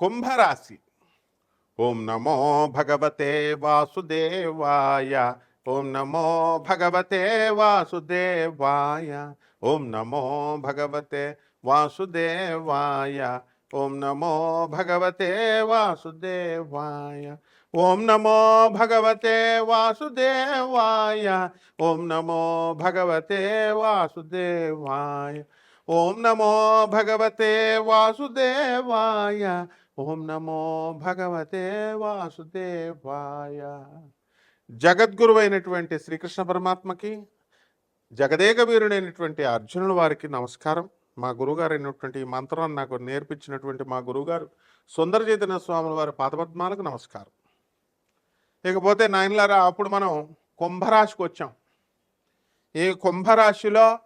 కుంభరాశి ఓం నమో భగవతే వాసుదేవాయ ఓం నమో భగవతే వాసుదేవాయ ఓం నమో భగవతే వాసుదేవాయ ఓం నమో భగవతే వాసుదేవాయ ఓం నమో భగవతే వాసుదేవాయ ఓం నమో భగవతే వాసుదేవాయ ఓం నమో భగవతే వాసుదేవాయ ఓం నమో భగవతే వాసుదేవాయ. జగద్గురువైనటువంటి శ్రీకృష్ణ పరమాత్మకి జగదేక వీరుడైనటువంటి అర్జునుల వారికి నమస్కారం. మా గురుగారు అయినటువంటి ఈ మంత్రాన్ని నాకు నేర్పించినటువంటి మా గురుగారు సుందర చైతన్య స్వాముల వారి పాదపద్మాలకు నమస్కారం. ఇకపోతే నాయనలారా అప్పుడు మనం కుంభరాశికి వచ్చాం. ఈ కుంభరాశిలో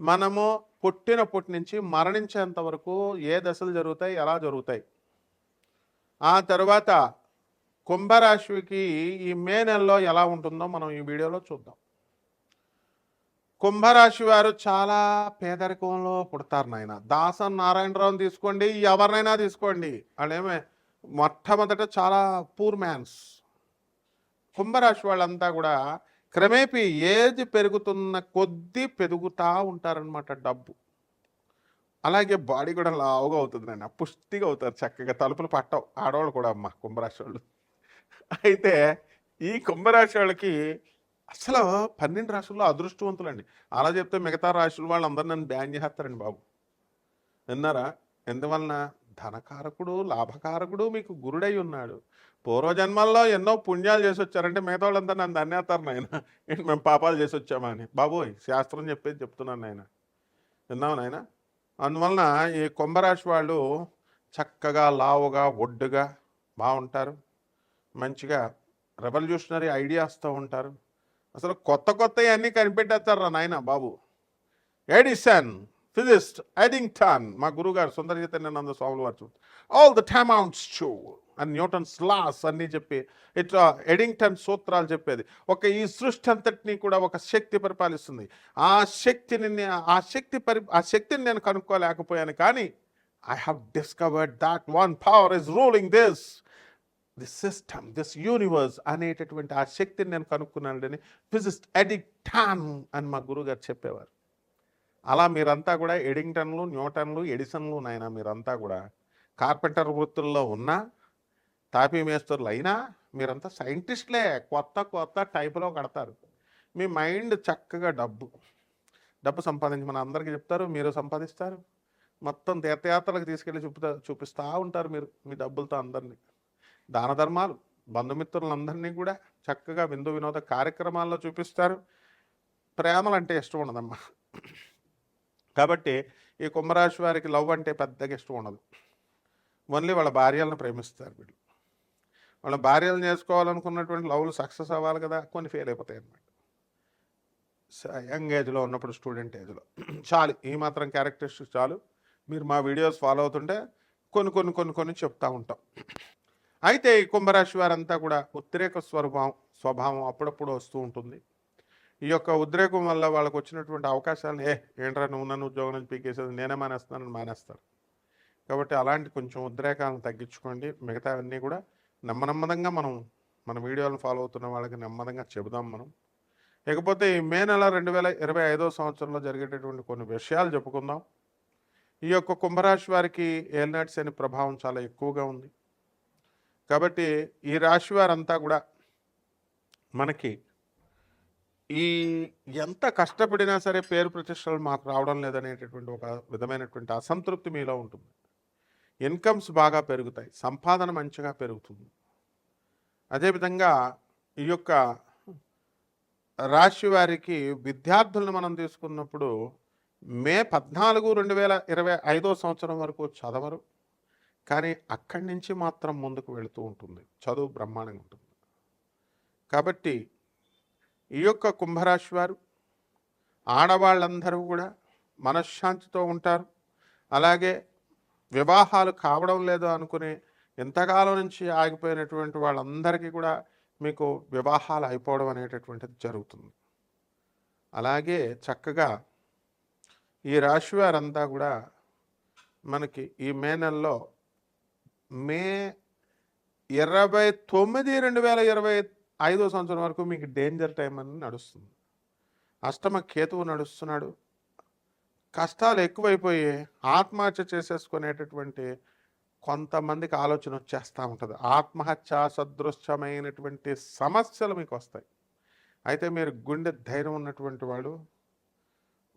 మనము పుట్టినప్పటి నుంచి మరణించేంత వరకు ఏ దశలు జరుగుతాయి ఎలా జరుగుతాయి? ఆ తర్వాత కుంభరాశికి ఈ మే నెలలో ఎలా ఉంటుందో మనం ఈ వీడియోలో చూద్దాం. కుంభరాశి వారు చాలా పేదరికంలో పుడతారు నాయన. దాసన్ నారాయణరావుని తీసుకోండి ఎవరినైనా తీసుకోండి. వాళ్ళేమే మొట్టమొదట చాలా పూర్ మ్యాన్స్. కుంభరాశి వాళ్ళంతా కూడా క్రమేపీ ఏజ్ పెరుగుతున్న కొద్దీ పెరుగుతూ ఉంటారనమాట డబ్బు. అలాగే బాడీ కూడా లావుగా అవుతుంది నాయన పుష్టిగా అవుతారు చక్కగా తలుపులు పట్టవు. ఆడవాళ్ళు కూడా అమ్మ కుంభరాశి వాళ్ళు అయితే ఈ కుంభరాశి వాళ్ళకి అసలు పన్నెండు రాశుల్లో అదృష్టవంతులండి. అలా చెప్తే మిగతా రాశుల వాళ్ళందరూ నన్ను బ్యాన్ చేస్తారండి బాబు. విన్నారా? ఎందువలన? ధనకారకుడు లాభకారకుడు మీకు గురుడై ఉన్నాడు. పూర్వజన్మల్లో ఎన్నో పుణ్యాలు చేసి వచ్చారంటే మిగతా వాళ్ళంతా నన్ను ధన్యతారు నాయన. ఏంటి మేము పాపాలు చేసి వచ్చామా అని బాబోయ్ శాస్త్రం చెప్పేది చెప్తున్నాను నాయన. విన్నావు నాయన? అందువలన ఈ కుంభరాశి వాళ్ళు చక్కగా లావుగా ఒడ్డుగా బాగుంటారు. మంచిగా రెవల్యూషనరీ ఐడియాస్తో ఉంటారు. అసలు కొత్త కొత్తవి అన్నీ కనిపెట్టేస్తారా నాయన బాబు? ఎడిసన్ ఫిజిస్ట్ ఎడింగ్టన్ మా గురుగారు సుందర చైతన్యానంద స్వాములు వారు చెప్తారు ఆల్ ద టైమౌంట్స్ చూ అండ్ న్యూటన్స్ లాస్ అన్నీ చెప్పి ఇట్లా ఎడింగ్టన్ సూత్రాలు చెప్పేది. ఒక ఈ సృష్టి అంతటినీ కూడా ఒక శక్తి పరిపాలిస్తుంది. ఆ శక్తిని ఆ శక్తి పరి ఆ శక్తిని నేను కనుక్కోలేకపోయాను కానీ I have discovered that one power is ruling this this system this universe అనేటటువంటి ఆ శక్తిని నేను కనుక్కున్నానని ఫిజిస్ట్ ఎడిక్టాన్ అని మా గురుగారు చెప్పేవారు. అలా మీరంతా కూడా ఎడింగ్టన్లు న్యూటన్లు ఎడిసన్లు నాయన మీరంతా కూడా కార్పెంటర్ వృత్తుల్లో ఉన్నా తాపీ మేస్తులు అయినా మీరంతా సైంటిస్ట్లే కొత్త కొత్త టైపులో కడతారు. మీ మైండ్ చక్కగా డబ్బు. డబ్బు సంపాదించి మన అందరికీ చెప్తారు మీరు సంపాదిస్తారు. మొత్తం తీర్థయాత్రలకు తీసుకెళ్ళి చూపుతా చూపిస్తూ ఉంటారు మీరు మీ డబ్బులతో అందరినీ. దాన ధర్మాలు బంధుమిత్రులందరినీ కూడా చక్కగా విందు వినోద కార్యక్రమాల్లో చూపిస్తారు. ప్రేమలు అంటే ఇష్టం ఉండదమ్మా. కాబట్టి ఈ కుంభరాశి వారికి లవ్ అంటే పెద్దగా ఇష్టం ఉండదు. ఓన్లీ వాళ్ళ భార్యలను ప్రేమిస్తారు వీళ్ళు. వాళ్ళ భార్యలు చేసుకోవాలనుకున్నటువంటి లవ్లు సక్సెస్ అవ్వాలి కదా కొన్ని ఫెయిల్ అయిపోతాయి అన్నమాట. యంగ్ ఏజ్లో ఉన్నప్పుడు స్టూడెంట్ ఏజ్లో చాలు ఈ మాత్రం క్యారెక్టరిస్టిక్స్ చాలు. మీరు మా వీడియోస్ ఫాలో అవుతుంటే కొన్ని కొన్ని కొన్ని కొన్ని చెప్తూ ఉంటాం. అయితే ఈ కుంభరాశి వారంతా కూడా ఉద్రేక స్వరూపం స్వభావం అప్పుడప్పుడు వస్తూ ఉంటుంది. ఈ యొక్క ఉద్రేకం వల్ల వాళ్ళకు వచ్చినటువంటి అవకాశాలను ఏ ఏంట్రా నువ్వు నన్ను ఉద్యోగం నుంచి పీకేసేది? నేనే మానేస్తున్నానని మానేస్తారు. కాబట్టి అలాంటి కొంచెం ఉద్రేకాలను తగ్గించుకోండి. మిగతా అన్నీ కూడా నెమ్మనమ్మదంగా మనం మన వీడియోలను ఫాలో అవుతున్న వాళ్ళకి నెమ్మదంగా చెబుదాం మనం. ఇకపోతే ఈ మే నెల రెండు వేల ఇరవై ఐదో సంవత్సరంలో జరిగేటటువంటి కొన్ని విషయాలు చెప్పుకుందాం. ఈ యొక్క కుంభరాశి వారికి ఏలినాటి శని ప్రభావం చాలా ఎక్కువగా ఉంది. కాబట్టి ఈ రాశి వారంతా కూడా మనకి ఈ ఎంత కష్టపడినా సరే పేరు ప్రతిష్టలు మాకు రావడం లేదనేటటువంటి ఒక విధమైనటువంటి అసంతృప్తి మీలో ఉంటుంది. ఇన్కమ్స్ బాగా పెరుగుతాయి. సంపాదన మంచిగా పెరుగుతుంది. అదేవిధంగా ఈ యొక్క రాశి వారికి విద్యార్థులను మనం తీసుకున్నప్పుడు మే పద్నాలుగు రెండు వేల ఇరవై ఐదో సంవత్సరం వరకు చదవరు. కానీ అక్కడి నుంచి మాత్రం ముందుకు వెళుతూ ఉంటుంది. చదువు బ్రహ్మాండంగా ఉంటుంది. కాబట్టి ఈ యొక్క కుంభరాశి వారు ఆడవాళ్ళందరూ కూడా మనశ్శాంతితో ఉంటారు. అలాగే వివాహాలు కావడం లేదు అనుకుని ఎంతకాలం నుంచి ఆగిపోయినటువంటి వాళ్ళందరికీ కూడా మీకు వివాహాలు అయిపోవడం అనేటటువంటిది జరుగుతుంది. అలాగే చక్కగా ఈ రాశి వారంతా కూడా మనకి ఈ మే నెలలో మే ఇరవై తొమ్మిది రెండు వేల ఇరవై ఐదో సంవత్సరం వరకు మీకు డేంజర్ టైం అని నడుస్తుంది. అష్టమ కేతువు నడుస్తున్నాడు. కష్టాలు ఎక్కువైపోయి ఆత్మహత్య చేసేసుకునేటటువంటి కొంతమందికి ఆలోచన వచ్చేస్తూ ఉంటుంది. ఆత్మహత్య సదృశ్యమైనటువంటి సమస్యలు మీకు వస్తాయి. అయితే మీరు గుండె ధైర్యం ఉన్నటువంటి వాడు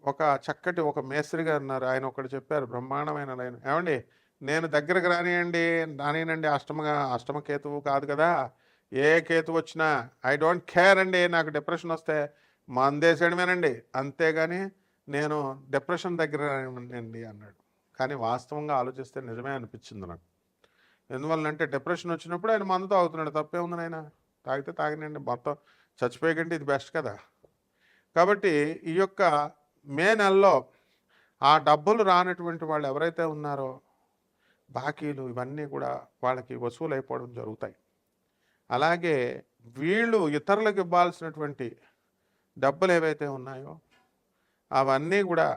ఒక చక్కటి ఒక మేస్త్రి గారు ఉన్నారు. ఆయన ఒకటి చెప్పారు బ్రహ్మాండమైన లైన్. ఏమండి? నేను దగ్గరకు రానియండి రానియనండి అష్టమగా అష్టమ కేతువు కాదు కదా. ఏ కేతు వచ్చినా ఐ డోంట్ కేర్ అండి నాకు డిప్రెషన్ వస్తే మందేసేయడమేనండి అంతేగాని నేను డిప్రెషన్ దగ్గర అండి అన్నాడు. కానీ వాస్తవంగా ఆలోచిస్తే నిజమే అనిపించింది నాకు. ఎందువల్లంటే డిప్రెషన్ వచ్చినప్పుడు ఆయన మందు తాగుతున్నాడు. తప్పే ఉంది ఆయన తాగితే తాగినండి. మొత్తం చచ్చిపోయేకంటే ఇది బెస్ట్ కదా. కాబట్టి ఈ యొక్క మే నెలలో ఆ డబ్బులు రానటువంటి వాళ్ళు ఎవరైతే ఉన్నారో బాకీలు ఇవన్నీ కూడా వాళ్ళకి వసూలు అయిపోవడం జరుగుతాయి. అలాగే వీళ్ళు ఇతరులకు ఇవ్వాల్సినటువంటి డబ్బులు ఏవైతే ఉన్నాయో అవన్నీ కూడా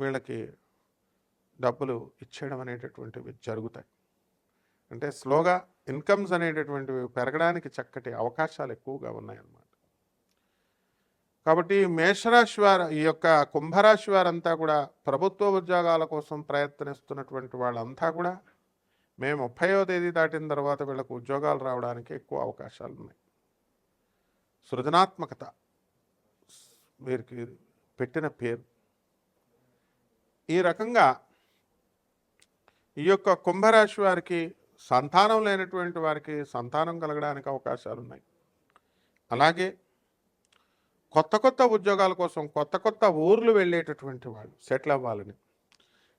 వీళ్ళకి డబ్బులు ఇచ్చేయడం అనేటటువంటివి జరుగుతాయి. అంటే స్లోగా ఇన్కమ్స్ అనేటటువంటివి పెరగడానికి చక్కటి అవకాశాలు ఎక్కువగా ఉన్నాయన్నమాట. కాబట్టి మేషరాశి వారు ఈ యొక్క కుంభరాశి వారంతా కూడా ప్రభుత్వ ఉద్యోగాల కోసం ప్రయత్నిస్తున్నటువంటి వాళ్ళంతా కూడా మేము ముప్పైవ తేదీ దాటిన తర్వాత వీళ్ళకు ఉద్యోగాలు రావడానికి ఎక్కువ అవకాశాలు ఉన్నాయి సృజనాత్మకత వీరికి పెట్టిన పేరు. ఈ రకంగా ఈ యొక్క కుంభరాశి వారికి సంతానం లేనటువంటి వారికి సంతానం కలగడానికి అవకాశాలు ఉన్నాయి అలాగే కొత్త కొత్త ఉద్యోగాల కోసం కొత్త కొత్త ఊర్లు వెళ్ళేటటువంటి వాళ్ళు సెటిల్ అవ్వాలని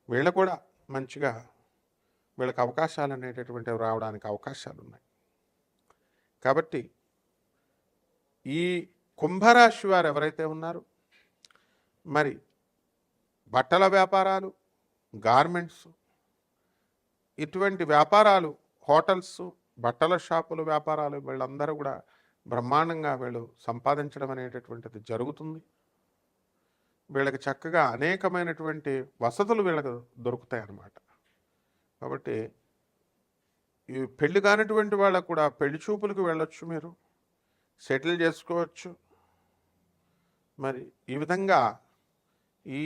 వీళ్ళు కూడా మంచిగా వీళ్ళకి అవకాశాలు అనేటటువంటివి రావడానికి అవకాశాలు ఉన్నాయి కాబట్టి ఈ కుంభరాశి వారు ఎవరైతే ఉన్నారో మరి బట్టల వ్యాపారాలు గార్మెంట్స్ ఇటువంటి వ్యాపారాలు హోటల్స్ బట్టల షాపుల వ్యాపారాలు వీళ్ళందరూ కూడా బ్రహ్మాండంగా వీళ్ళు సంపాదించడం అనేటటువంటిది జరుగుతుంది. వీళ్ళకి చక్కగా అనేకమైనటువంటి వసతులు వీళ్ళకి దొరుకుతాయి అన్నమాట కాబట్టి ఈ పెళ్ళి కానటువంటి వాళ్ళకు కూడా పెళ్ళి చూపులకు వెళ్ళొచ్చు మీరు. సెటిల్ చేసుకోవచ్చు. మరి ఈ విధంగా ఈ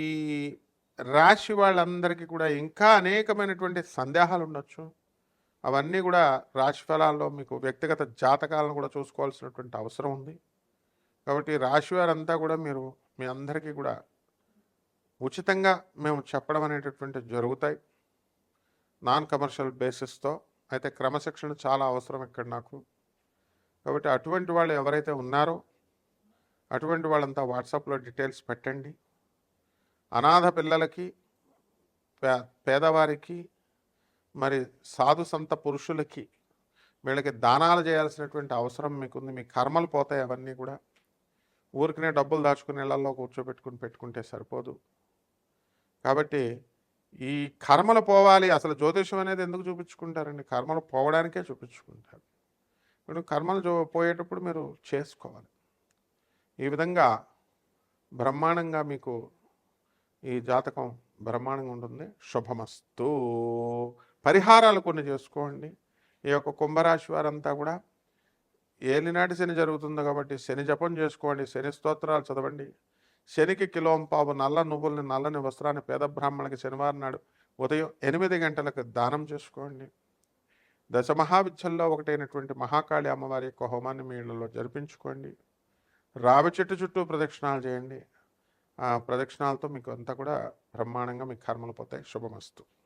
రాశి వాళ్ళందరికీ కూడా ఇంకా అనేకమైనటువంటి సందేహాలు ఉండొచ్చు. అవన్నీ కూడా రాశి ఫలాల్లో మీకు వ్యక్తిగత జాతకాలను కూడా చూసుకోవాల్సినటువంటి అవసరం ఉంది. కాబట్టి రాశి వారంతా కూడా మీరు మీ అందరికీ కూడా ఉచితంగా మేము చెప్పడం అనేటటువంటి జరుగుతాయి. నాన్ కమర్షియల్ బేసిస్తో అయితే క్రమశిక్షణ చాలా అవసరం ఇక్కడ నాకు. కాబట్టి అటువంటి వాళ్ళు ఎవరైతే ఉన్నారో అటువంటి వాళ్ళంతా వాట్సాప్లో డీటెయిల్స్ పెట్టండి. అనాథ పిల్లలకి పే పేదవారికి మరి సాధు సంత పురుషులకి వీళ్ళకి దానాలు చేయాల్సినటువంటి అవసరం మీకుంది. మీ కర్మలు పోతాయి అవన్నీ కూడా. ఊరికనే డబ్బులు దాచుకుని ఇళ్ళలో కూర్చోబెట్టుకుని పెట్టుకుంటే సరిపోదు. కాబట్టి ఈ కర్మలు పోవాలి. అసలు జ్యోతిషం అనేది ఎందుకు చూపించుకుంటారండి? కర్మలు పోవడానికే చూపించుకుంటారు. ఇప్పుడు కర్మలు పోయేటప్పుడు మీరు చేసుకోవాలి. ఈ విధంగా బ్రహ్మాండంగా మీకు ఈ జాతకం బ్రహ్మాండంగా ఉంటుంది. శుభమస్తు. పరిహారాలు కొన్ని చేసుకోండి. ఈ యొక్క కుంభరాశి వారంతా కూడా ఏలినాటి శని జరుగుతుంది కాబట్టి శని జపం చేసుకోండి. శని స్తోత్రాలు చదవండి. శనికి కిలోం పావు నల్ల నువ్వుల్ని నల్లని వస్త్రాన్ని పేద బ్రాహ్మణులకి శనివారం నాడు ఉదయం ఎనిమిది గంటలకు దానం చేసుకోండి. దశ మహావిద్యల్లో ఒకటైనటువంటి మహాకాళి అమ్మవారి యొక్క హోమాన్ని మీ ఇళ్ళలో జరిపించుకోండి. రావి చెట్టు చుట్టూ ప్రదక్షిణాలు చేయండి. ఆ ప్రదక్షిణాలతో మీకు అంతా కూడా బ్రహ్మాండంగా మీ కర్మలు పోతాయి. శుభమస్తు.